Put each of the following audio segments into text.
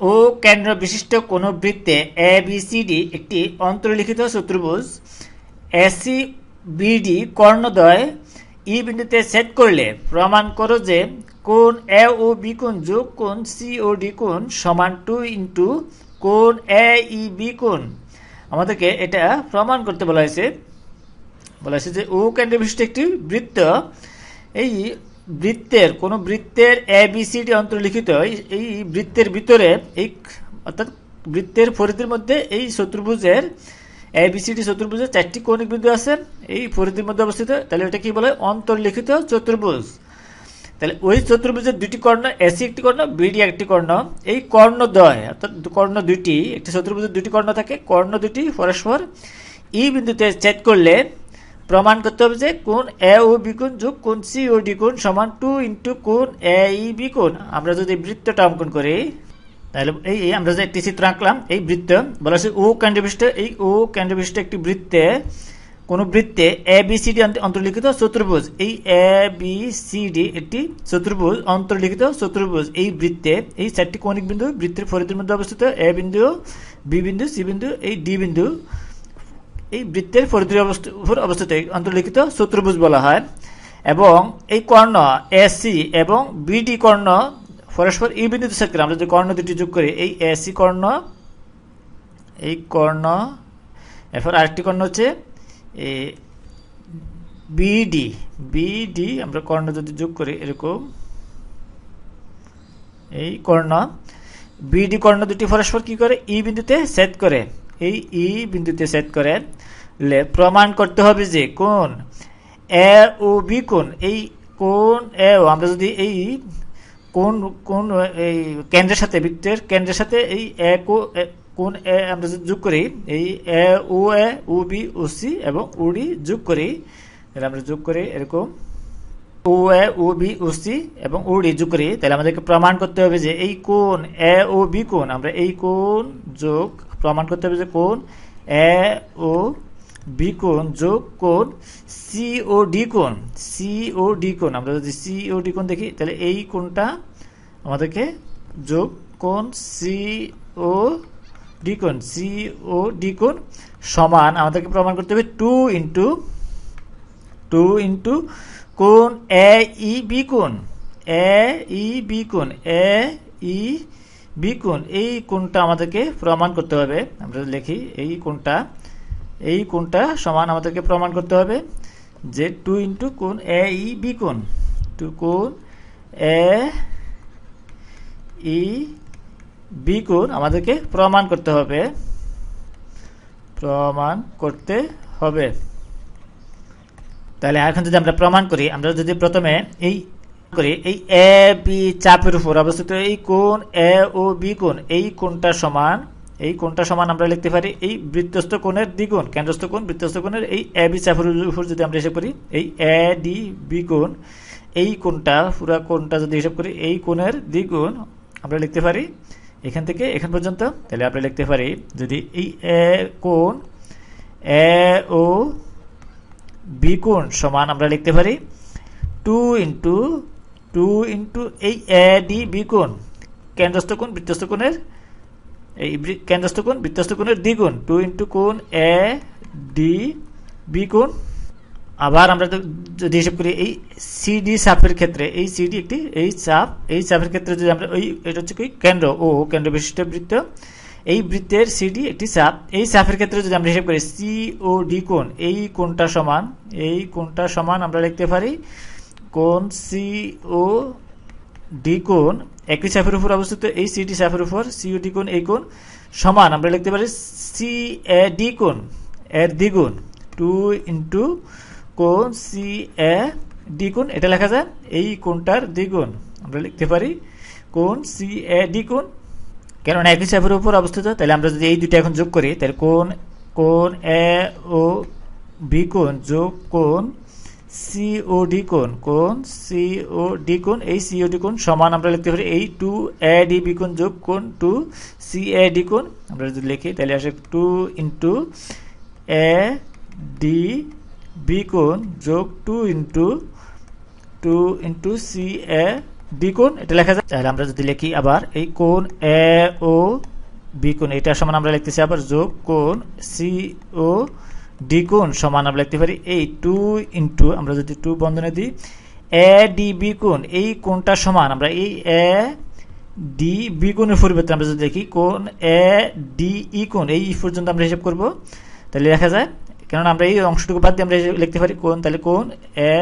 ও কেন্দ্র বিশিষ্ট কোন বৃত্তে এ বি সি ডি একটি অন্তর্লিখিত চতুর্ভুজ এসি বিডি কর্ণদ্বয় ই বিন্দুতে সেট করলে প্রমাণ করো যে কোন এ ও বি কোণ যোগ কোণ সি ও ডি কোণ সমান টু ইন্টু কোন এ ই বি কোণ। আমাদেরকে এটা প্রমাণ করতে বলা হয়েছে। বলা হয়েছে যে ও কেন্দ্র বিশিষ্ট একটি বৃত্ত, এই বৃত্তের, কোন বৃত্তের এ বি সি ডি অন্তর্লিখিত এই- বৃত্তের ভিতরে, এই অর্থাৎ বৃত্তের পরিধির মধ্যে এই চতুর্ভুজের এ বি সি ডি চতুর্ভুজের চারটি কৌণিক বিন্দু আছে, এই পরিধির মধ্যে অবস্থিত, তাহলে এটা কি বলে? অন্তর্লিখিত চতুর্ভুজ। তাহলে ওই চতুর্ভুজের দুটি কর্ণ এসি একটি কর্ণ বিডি একটি কর্ণ, এই কর্ণদ্বয়, অর্থাৎ কর্ণ দুটি একটি চতুর্ভুজের দুটি কর্ণ থাকে, কর্ণ দুটি পরস্পর, ই বিন্দুতে ছেদ করলে প্রমাণ করতে হবে যে কোন এ ও বি কোণ যোগ কোন সি ও ডি কোণ সমান টু ইন্টু কোন এ ই বি কোণ। আমরা যদি বৃত্তটা অঙ্কন করি, তাহলে এই আমরা যে একটি চিত্র আঁকলাম, এই বৃত্ত, বলা হচ্ছে ও কেন্দ্রবিষ্ট, এই ও কেন্দ্রবিষ্ট একটি বৃত্তে, কোন বৃত্তে এ, বি, সি, ডি অন্তর্লিখিত চতুর্ভুজ, এই এ, বি, সি, ডি একটি চতুর্ভুজ, অন্তর্লিখিত চতুর্ভুজ, এই বৃত্তে, এই চারটি কৌণিক বিন্দু বৃত্তের পরিধির মধ্যে অবস্থিত, এ বিন্দু, বি বিন্দু, সি বিন্দু, এই ডি বিন্দু এই বৃত্তের পরিধির অবস্থ- অবস্থিত অন্তর্লিখিত চতুর্ভুজ বলা হয়। এবং এই কর্ণ এসি এবং বিডি কর্ণ পরস্পর ই বিন্দুতে সেট করে আমরা যদি কর্ণ দুটি যোগ করি, এই এসি কর্ণ, এই কর্ণ, এরপর আরেকটি কর্ণ হচ্ছে এ বিডি বিডি আমরা কর্ণ যদি যোগ করি, এরকম, এই কর্ণ বিডি কর্ণ দুটি পরস্পর কি করে? ই বিন্দুতে সেট করে। এই ই বিন্দুতে সেট করে প্রমাণ করতে হবে যে কোন এ ও বি কোন এই কোন এ ও, আমরা যদি এই কোন কোন এই কেন্দ্রের সাথে, বৃত্তের কেন্দ্রের সাথে এই এ কো কোন এ আমরা যদি যোগ করি, এই এ ও এ, ও বি, ও সি এবং ও ডি যোগ করি, তাহলে আমরা যোগ করি এরকম ও এ, ও বি, ও সি এবং ও ডি যোগ করি, তাহলে আমাদেরকে প্রমাণ করতে হবে যে এই কোন এ ও বি কোন আমরা এই কোন যোগ প্রমাণ করতে হবে যে কোন? এ ও বি কোন যোগ কোন সি ও ডি কোন সি ও ডি কোন আমরা যদি সি ও ডি কোন দেখি, তাহলে এই কোনটা আমাদেরকে যোগ কোন সি ও ডি কোন সি ও ডি কোন সমান আমাদেরকে প্রমাণ করতে হবে টু ইন্টু টু ইন্টু কোন এ ই বি কোণ, এ ই বি কোণ, এ ই বি কোণ, এই কোণটা আমাদেরকে প্রমাণ করতে হবে। আমরা লিখি, এই কোণটা এই কোণটা সমান আমাদেরকে প্রমাণ করতে হবে যে টু ইন্টু কোন এ ই বি কোণ। টু কোন এ ই বি কোণ আমাদেরকে প্রমাণ করতে হবে। প্রমাণ করতে হবে। তাহলে এখন যদি আমরা প্রমাণ করি, আমরা যদি প্রথমে এই করি এই এ, বি চাপের উপর অবস্থিত এই কোণ, এ ও বি কোণ, এই কোণটা সমান, এই কোণটা সমান আমরা লিখতে পারি এই বৃত্তস্থ কোণের দ্বিগুণ, কেন্দ্রস্থ কোণ, বৃত্তস্থ কোণের এই এ, বি চাপের উপর যদি আমরা হিসাব করি, এই এ, ডি, বি কোণ, এই কোণটা, পুরা কোণটা যদি হিসাব করি, এই কোণের দ্বিগুণ আমরা লিখতে পারি এখান থেকে এখান পর্যন্ত। তাহলে আমরা লিখতে পারি যদি এই এ কোণ, এ ও বি কোণ সমান আমরা লিখতে পারি টু ইন্টু টু ইন্টু এই এ ডি বি কোণ, কেন্দ্রস্থ কোণ, বৃত্তস্থ কোণের, এই কেন্দ্রস্থ কোণ, বৃত্তস্থ কোণের দ্বিগুণ, টু ইন্টু কোণ এ ডি বি কোণ। আবার আমরা যদি হিসাব করি এই সিডি চাপের ক্ষেত্রে, এই সিডি একটি, এই চাপ এই চাপের ক্ষেত্রে যদি আমরা ওই, এটা হচ্ছে কি কেন্দ্র, ও কেন্দ্র বিশিষ্ট বৃত্ত, এই বৃত্তের সিডি একটি চাপ এই চাপের ক্ষেত্রে যদি আমরা হিসাব করি সি ও ডি কোণ, এই কোণটা সমান, এই কোণটা সমান আমরা লিখতে পারি কোণ সি ও ডি কোণ একই চাপের উপর অবস্থিত এই সিডি চাপের উপর সি ও ডি কোণ এই কোণ সমান। আমরা লিখতে পারি সি এ ডি কোণ এর দ্বিগুণ। টু ইন্টু কোণ সি এ ডি কোণ, এটা লেখা যায় এই কোণটার দ্বিগুণ। আমরা লিখতে পারি কোণ সি এ ডি কোণ। কেননা একই চাপের উপর অবস্থিত, তাহলে আমরা যদি এই দুটো এখন যোগ করি, তাহলে কোণ কোণ এ ও বি কোণ যোগ কোণ সি ও ডি কোণ কোণ সি ও ডি কোণ, এই সি ও ডি কোণ সমান আমরা লিখতে পারি এই টু এ ডি বি কোণ যোগ কোণ টু সি এ ডি কোণ। আমরা যদি লিখি, তাহলে আসে two into A D B কোণ যোগ two into two into C A D কোণ, এটা লেখা যায় তাহলে আমরা যদি লিখি আবার এই কোণ এ ও বি কোণ, এটা সমান আমরা লিখতেছি আবার যোগ কোণ সি ও ডি কোণ সমান আমরা লিখতে পারি এই টু ইন্টু আমরা যদি টু বন্ধনে দিই এ ডি বি কোণ এই কোণটা সমান, আমরা এই এ ডি বি কোণের পরিবর্তে আমরা যদি দেখি, কোণ এ ডি ই কোণ এই পর্যন্ত আমরা হিসাব করব। তাহলে লেখা যায়, কেননা আমরা এই অংশটুকু বাদ দিয়ে আমরা লিখতে পারি কোণ, তাহলে কোণ এ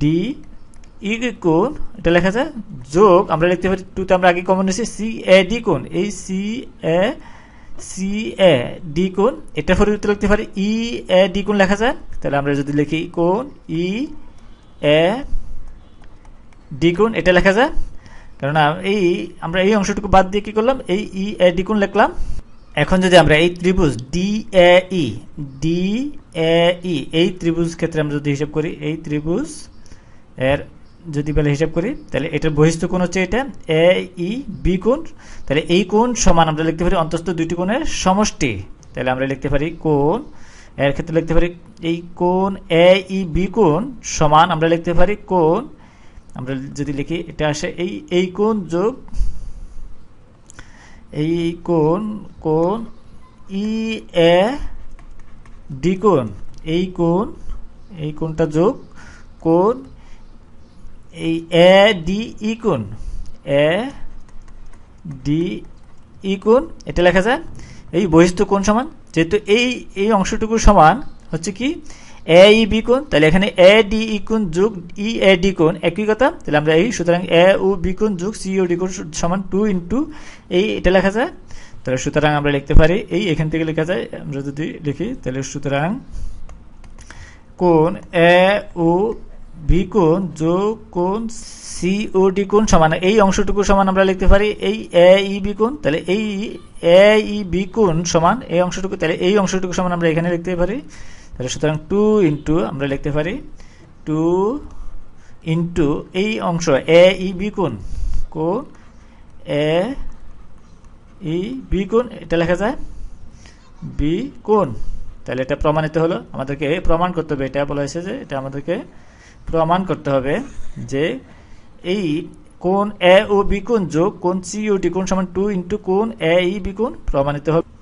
ডি ই কোণ এটা লেখা যায়, যোগ, আমরা লিখতে পারি টুতে আমরা আগে কমন নিয়েছি সি এ ডি কোণ এই C A C A D কোণ, এটা পরিবর্তে লিখতে পারি ই এ ডি কোণ লেখা যায়। তাহলে আমরা যদি লিখি কোণ ই এ ডি কোণ, এটা লেখা যায়। কেননা এই আমরা এই অংশটুকু বাদ দিয়ে কি করলাম? এই ই এ ডি কোণ লিখলাম। এখন যদি আমরা এই ত্রিভুজ D A E D A ই এই ত্রিভুজ ক্ষেত্রে আমরা যদি হিসাব করি, এই ত্রিভুজ এর যদি বেলা হিসাব করি, তাহলে এটার বহিস্থ কোণ হচ্ছে এটা এ ই বি কোণ। তাহলে এই কোণ সমান আমরা লিখতে পারি অন্তস্থ দুইটি কোণের সমষ্টি। তাহলে আমরা লিখতে পারি কোণ, এর ক্ষেত্রে লিখতে পারি এই কোণ এ ই বি কোণ সমান আমরা লিখতে পারি কোণ। আমরা যদি লিখি, এটা আসে এই এই কোণ যোগ এই কোণ কোণ ই এ ডি কোণ। এই কোণ, এই কোণটা যোগ কোণ এই এ ডি ই কোণ, এ ডি ই কোণ, এটা লেখা যায়, এই বহিস্থ কোণ সমান, যেহেতু এই এই অংশটুকু সমান, হচ্ছে কি, এ ই বি কোণ, তাহলে এখানে এ ডি ই কোণ যোগ ই এ ডি কোণ, একই কথা, তাহলে আমরা এই, সুতরাং এ ও বি কোণ যোগ সি ও ডি কোণ সমান টু ইন্টু এই, এটা লেখা যায়, তাহলে সুতরাং আমরা লিখতে পারি, এই এখান থেকে লেখা যায়, আমরা যদি লিখি, তাহলে সুতরাং কোণ এ ও বি কোণ যোগ কোণ সি ও ডি কোণ সমান, এই অংশটুকু সমান আমরা লিখতে পারি, এই এ, ই, বি কোণ, তাহলে এই এ, ই, বি কোণ সমান, এই অংশটুকু, তাহলে এই অংশটুকু সমান আমরা এখানে লিখতে পারি। তাহলে সুতরাং টু ইন্টু আমরা লিখতে পারি, টু ইন্টু এই অংশ, এ, ই, বি কোণ কোণ, এ, ই, বি কোণ, এটা লেখা যায়, বি কোণ। তাহলে এটা প্রমাণিত হলো, আমাদেরকে প্রমাণ করতে হবে, এটা বলা হয়েছে যে এটা আমাদেরকে প্রমাণ করতে হবে যে এই কোন এ ও বিকুণ যোগ কোন সি ও কোণ সমান টু ইন্টু কোন এ ই বিকুণ প্রমাণিত হবে।